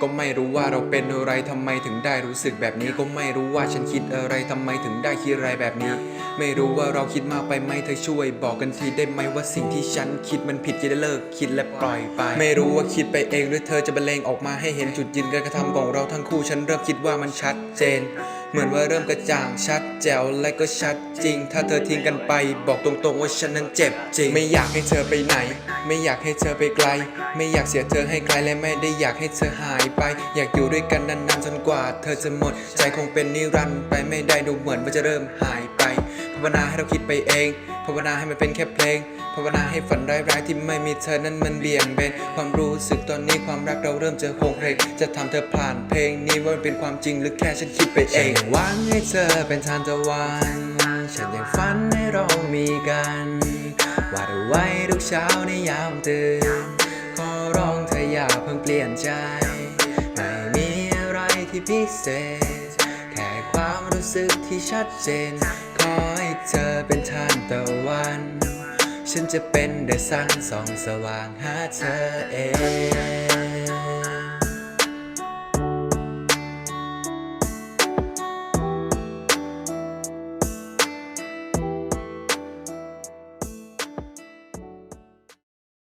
ก็ไม่รู้ว่าเราเป็นอะไรทำไมถึงได้รู้สึกแบบนี้ ก็ไม่รู้ว่าฉันคิดอะไรทำไมถึงได้คิดอะไรแบบนี้ ไม่รู้ว่าเราคิดมากไปไหมเธอช่วย บอกกันทีได้ไหมว่าสิ่งที่ฉันคิดมันผิดจะได้เลิกคิดและปล่อยไป ไม่รู้ว่าคิดไปเองหรือเธอจะบรรเลงออกมาให้เห็นจุดยืนการกระทำของเราทั้งคู่ฉันเริ่มคิดว่ามันชัดเจน เหมือนว่าเริ่มกระจ่างชัดแจ๋วและก็ชัดจริง ถ้าเธอทิ้งกันไป บอกตรงๆว่าฉันนั้นเจ็บจริง ไม่อยากให้เธอไปไหน ไม่อยากให้เธอไปไกล ไม่อยากเสียเธอให้ไกลและไม่ได้อยากให้เธอหายไป อยากอยู่ด้วยกันนานๆจนกว่า เธอจะหมด ใจคงเป็นนิรันดร์ไปไม่ได้ดูเหมือนว่าจะเริ่มหายไป ภาวนาให้เราคิดไปเอง ภาวนาให้มันเป็นแค่เพลง ภาวนาให้ฝันร้ายๆที่ไม่มีเธอนั้นมันเบี่ยงเบน ความรู้สึกตอนนี้ความรักเราเริ่มจะโครงเพลงจะทำเธอผ่านเพลงนี้ว่ามันเป็นความจริงหรือแค่ฉันคิดไปเองหวังให้เธอเป็นทานตะวันฉันยังฝันให้เรามีกันวาดเอาไว้ทุกเช้าในยามตื่นขอร้องเธออย่าเพิ่งเปลี่ยนใจ ไม่มีอะไรที่พิเศษ แค่ความรู้สึกที่ชัดเจน อให้เธอเป็นทานตะวัน ฉันจะเป็นเดซันส่องสว่างหาเธอเอง